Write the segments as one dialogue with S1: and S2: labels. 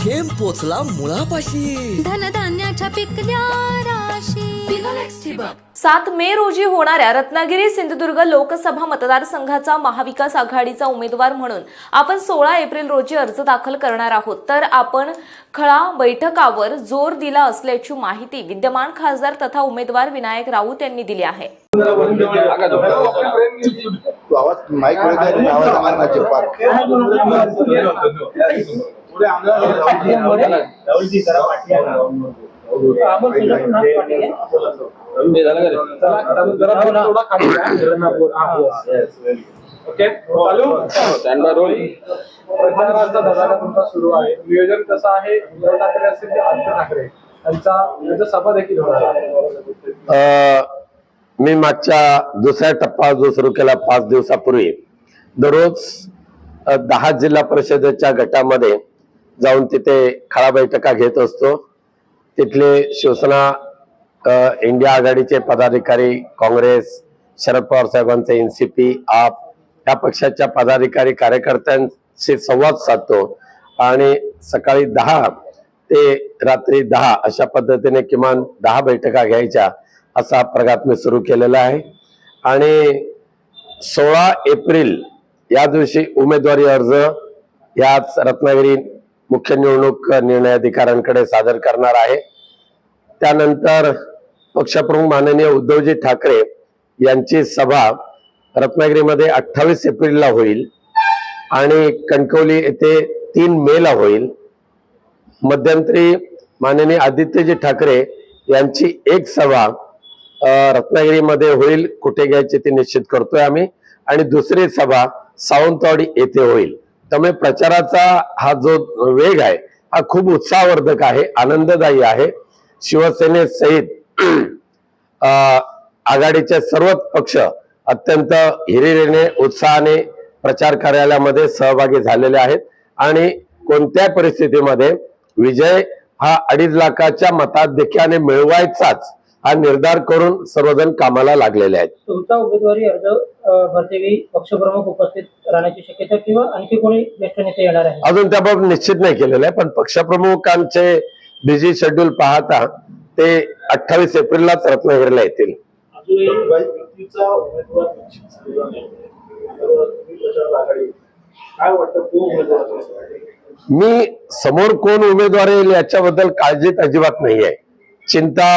S1: थेंब पोचला मुळापाशी.
S2: धनधान्याच्या पिकल्या राशी.
S3: सात मे रोजी होणाऱ्या रत्नागिरी सिंधुदुर्ग लोकसभा मतदारसंघाचा महाविकास आघाडीचा उमेदवार म्हणून आपण सोळा एप्रिल रोजी अर्ज दाखल करणार आहोत. तर आपण खळा बैठकावर जोर दिला असल्याची माहिती विद्यमान खासदार तथा उमेदवार विनायक राऊत यांनी दिली आहे.
S4: आवाज
S5: ओके चालू? प्रचाराचा धडाका तुमचा सुरू आहे. नियोजन कसं आहे? उद्धव ठाकरे असतील ते आदित्य ठाकरे? यांचा सभा देखील होणार आहे.
S6: मी मागच्या दुसऱ्या टप्पा जो सुरू केला पाच दिवसापूर्वी दररोज दहा जिल्हा परिषदेच्या गटामध्ये जाऊन तिथे खळा बैठका घेत असतो. तिथले शिवसेना इंडिया आघाडीचे पदाधिकारी काँग्रेस शरद पवार साहेबांचे एनसीपी आप या पक्षाच्या पदाधिकारी कार्यकर्त्यांशी संवाद साधतो. आणि सकाळी दहा ते रात्री दहा अशा पद्धतीने किमान दहा बैठका घ्यायच्या असा प्रघात मी सुरू केलेला आहे. आणि सोळा एप्रिल या दिवशी उमेदवारी अर्ज याच रत्नागिरी मुख्य निवडणूक निर्णय अधिकाऱ्यांकडे सादर करणार आहे. त्यानंतर पक्षप्रमुख माननीय उद्धवजी ठाकरे यांची सभा रत्नागिरीमध्ये अठ्ठावीस एप्रिलला होईल आणि कणकवली येथे तीन मेला होईल. मध्यंतरी माननीय आदित्यजी ठाकरे यांची एक सभा रत्नागिरीमध्ये होईल. कुठे घ्यायची ती निश्चित करतोय आम्ही. आणि दुसरी सभा सावंतवाडी येथे होईल. त्यामुळे प्रचाराचा हा जो वेग आहे हा खूप उत्साहवर्धक आहे आनंददायी आहे. शिवसेनेसहित आघाडीचे सर्वच पक्ष अत्यंत हिरिरीने उत्साहाने प्रचार कार्यालयामध्ये सहभागी झालेले आहेत. आणि कोणत्या परिस्थितीमध्ये विजय हा अडीच लाखाच्या मताधिक्याने मिळवायचाच हा निर्धार करून सर्वजण कामाला लागलेले आहेत
S7: तुमचा उमेदवारी अर्ज अ, भरतेवेळी पक्षप्रमुख उपस्थित राहण्याची शक्यता किंवा आणखी कोणी ज्येष्ठ नेते येणार आहे
S6: अजून त्याबाबत निश्चित नाही केलेलं आहे पण पक्षप्रमुखांचे बिझी शेड्यूल पाहता ते अठ्ठावीस एप्रिललाच रत्नागिरीला येतील
S4: अजूनही युतीचा उमेदवार निश्चित झालेला नाही. तर तुम्ही प्रचार आघाडी काय वाटतं तो उमेदवार कोण आहे?
S6: मी समोर कोण उमेदवार येईल याच्याबद्दल काळजीत अजिबात नाहीये चिंता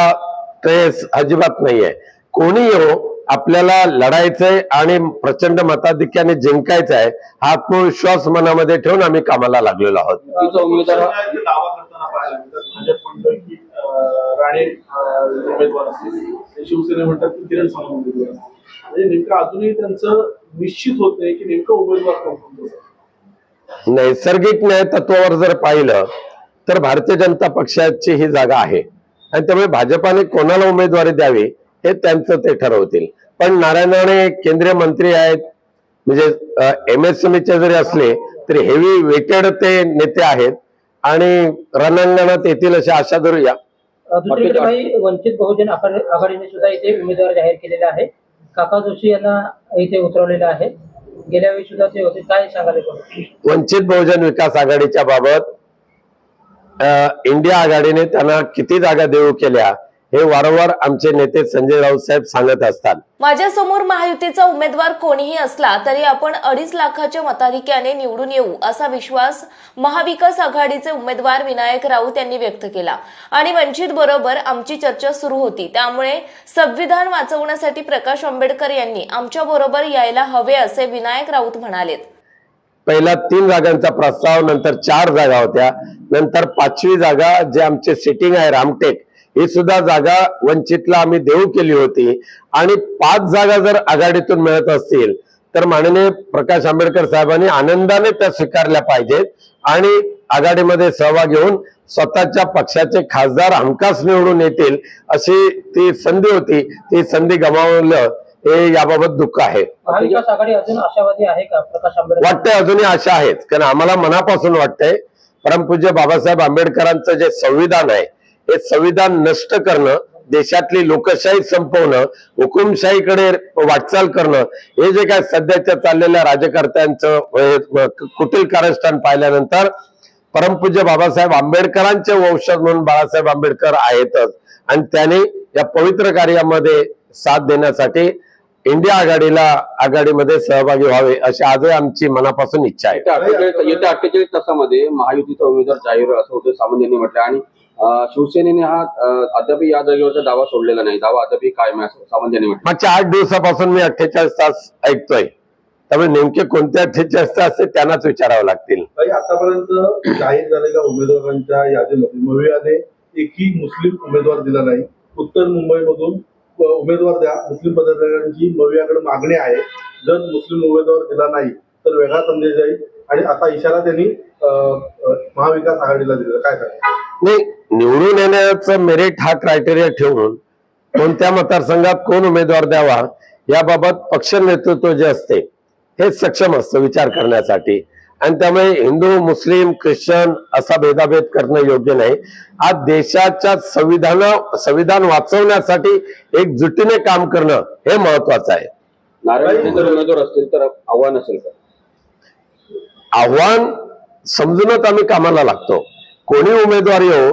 S6: ट्रेस अजिबात नाहीये. कोणी येऊ आपल्याला लढायचंय आणि प्रचंड मताधिक्याने जिंकायचं आहे हा आत्मविश्वास मनामध्ये ठेवून आम्ही कामाला लागलेलो आहोत.
S4: शिवसेनेचे दावा करताना पाहायला मिळतात भाजप म्हणतोय की अं, राणे अं, उमेदवार असतील. ते शिवसेने म्हणतात की किरण सावंत उमेदवार असतील. म्हणजे नेमकं अजूनही त्यांचं निश्चित होत नाही की नेमकं उमेदवार कोण कोणतं
S6: नैसर्गिक न्याय तत्वावर जर पाहिलं तर भारतीय जनता पक्षाची ही जागा आहे. आणि त्यामुळे भाजपाने कोणाला उमेदवारी द्यावी हे त्यांचं ते ठरवतील. पण नारायण राणे केंद्रीय मंत्री आहेत म्हणजे एमएसएमईचे जरी असले तरी हेवी वेटेड ते नेते आहेत आणि रणांगणात येतील अशी आशा धरूया.
S7: दुसरीकडे वंचित बहुजन आघाडी- आघाडीने सुद्धा इथे उमेदवार जाहीर केलेला आहे. काका जोशी यांना इथे उतरवलेलं आहे. गेल्या वेळी सुद्धा ते होते. काय याच्याबद्दल?
S6: वंचित बहुजन विकास आघाडीच्या बाबत इंडिया आघाडीने त्यांना किती जागा देऊ केल्या हे वारंवार आमचे नेते संजय राऊत साहेब सांगत असतात.
S3: माझ्यासमोर महायुतीचा उमेदवार कोणीही असला तरी आपण अडीच लाखाच्या मताधिक्याने निवडून येऊ असा विश्वास महाविकास आघाडीचे उमेदवार विनायक राऊत यांनी व्यक्त केला. आणि वंचित बरोबर आमची चर्चा सुरू होती. त्यामुळे संविधान वाचवण्यासाठी प्रकाश आंबेडकर यांनी आमच्या बरोबर यायला हवे असे विनायक राऊत म्हणालेत.
S6: पहिला तीन जागांचा प्रस्ताव नंतर चार जागा होत्या. नंतर पाचवी जागा जे आमचे सिटिंग आहे रामटेक ही सुद्धा जागा वंचितला आम्ही देऊ केली होती. आणि पाच जागा जर आघाडीतून मिळत असतील तर माननीय प्रकाश आंबेडकर साहेबांनी आनंदाने त्या स्वीकारल्या पाहिजेत. आणि आघाडीमध्ये सहभाग घेऊन स्वतःच्या पक्षाचे खासदार हमखास निवडून येतील अशी ती संधी होती. ती संधी गमावलं हे याबाबत दुःख आहे.
S7: महाविकास आघाडी अजून आशावादी आहे का? प्रकाश आंबेडकर.
S6: वाटतंय अजूनही आशा आहेत. कारण आम्हाला मनापासून वाटतंय परमपूज्य बाबासाहेब आंबेडकरांचं जे संविधान आहे हे संविधान नष्ट करणं देशातली लोकशाही संपवणं हुकुमशाहीकडे वाटचाल करणं हे जे काय सध्याच्या चाललेल्या राजकर्त्यांचं कुटील कारस्थान पाहिल्यानंतर परमपूज्य बाबासाहेब आंबेडकरांचे वंशज म्हणून बाळासाहेब आंबेडकर आहेतच. आणि त्याने या पवित्र कार्यामध्ये साथ देण्यासाठी इंडिया आघाडीला आघाडीमध्ये सहभागी व्हावे अशी आजही आमची मनापासून इच्छा आहे.
S8: येत्या अठ्ठेचाळीस तासामध्ये महायुतीचा उमेदवार जाहीर असं होतं सामंतांनी म्हटलं. आणि शिवसेनेने हा अद्याप या जागेवरचा दावा सोडलेला नाही. दावा अद्याप कायम आहे असं सामंत यांनी म्हटलं.
S6: मागच्या आठ दिवसापासून मी अठ्ठेचाळीस तास ऐकतोय. त्यामुळे नेमके कोणते अठ्ठेचाळीस तास ते त्यांनाच विचारावं लागतील.
S4: आतापर्यंत जाहीर झालेल्या उमेदवारांच्या यादीमध्ये एकही मुस्लिम उमेदवार दिला नाही. उत्तर मुंबईमधून उमेदवार द्या. मुस्लिम पदाधिकाऱ्यांची मवियाकडे मागणी आहे. जर मुस्लिम उमेदवार दिला नाही तर वेगळा संदेश जाईल. आणि असा इशारा त्यांनी महाविकास आघाडीला दिला काय सांगा
S6: नाही निवडून येण्याचा मेरिट हा क्रायटेरिया ठेवून कोणत्या मतदारसंघात कोण उमेदवार द्यावा याबाबत पक्ष नेतृत्व जे असते हेच सक्षम असतं विचार करण्यासाठी. आणि त्यामुळे हिंदू मुस्लिम ख्रिश्चन असा भेदाभेद करणं योग्य नाही. आज देशाच्या संविधान संविधान वाचवण्यासाठी एकजुटीने काम करणं हे महत्वाचं आहे.
S8: आव्हान असेल का?
S6: आव्हान समजूनच आम्ही कामाला लागतो. कोणी उमेदवार येऊ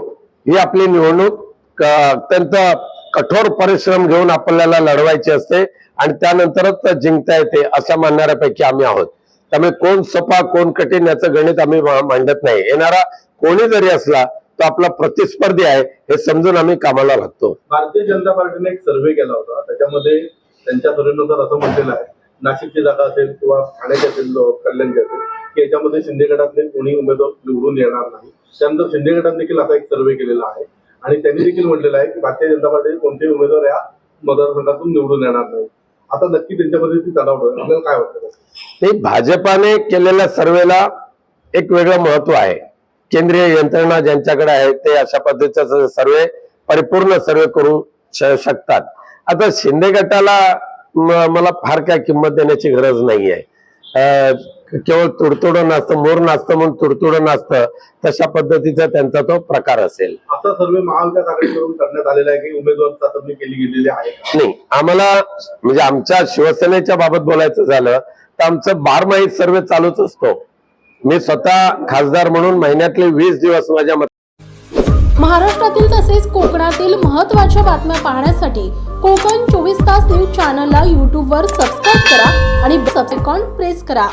S6: ही आपली निवडणूक अत्यंत कठोर परिश्रम घेऊन आपल्याला लढवायची असते आणि त्यानंतरच जिंकता येते अशा मानणाऱ्यापैकी आम्ही आहोत. त्यामुळे कोण सपा कोण कठीण याचं गणित आम्ही मांडत नाही. येणारा कोणी जरी असला तो आपला प्रतिस्पर्धी आहे हे समजून आम्ही कामाला लागतो.
S4: भारतीय जनता पार्टीने एक सर्व्हे केला होता. त्याच्यामध्ये त्यांच्या सर्वेनुसार असं म्हटलेलं आहे नाशिकची जागा असेल किंवा ठाण्याची असेल कल्याणची असेल की याच्यामध्ये शिंदे गटातले कोणी उमेदवार निवडून येणार नाही. त्यानंतर शिंदे गटात देखील असा एक सर्व्हे केलेला आहे. आणि त्यांनी देखील म्हटलेलं आहे की भारतीय जनता पार्टी कोणतेही उमेदवार या मतदारसंघातून निवडून येणार नाही. आता नक्की त्यांच्यामध्ये ती तडाव आपल्याला काय वाटतं?
S6: ते भाजपाने केलेल्या सर्वेला एक वेगळं महत्त्व आहे. केंद्रीय यंत्रणा ज्यांच्याकडे आहे ते अशा पद्धतीचा सर्वे परिपूर्ण सर्वे करू शकतात. आता शिंदे गटाला मला फार काय किंमत देण्याची गरज नाहीये. अं, केवळ तुडतुडं नसतं मोर नाचतं म्हणून तुडतुडं नसतं तशा पद्धतीचा त्यांचा तो प्रकार असेल.
S4: असा सर्वे महाविकास आघाडीकडून करण्यात आलेला आहे की उमेदवार केली गेलेली आहे?
S6: नाही आम्हाला म्हणजे आमच्या शिवसेनेच्या बाबत बोलायचं झालं तर आमचं बारमाही सर्वे चालूच असतो. मी स्वतः खासदार म्हणून महिन्यातले वीस दिवस माझ्या
S9: महाराष्ट्रातील तसेच कोकणातील महत्त्वाच्या बातम्या पाहण्यासाठी कोकण चोवीस तास न्यूज चॅनलला यूट्यूबवर सबस्क्राईब करा आणि सबसेकॉन प्रेस करा.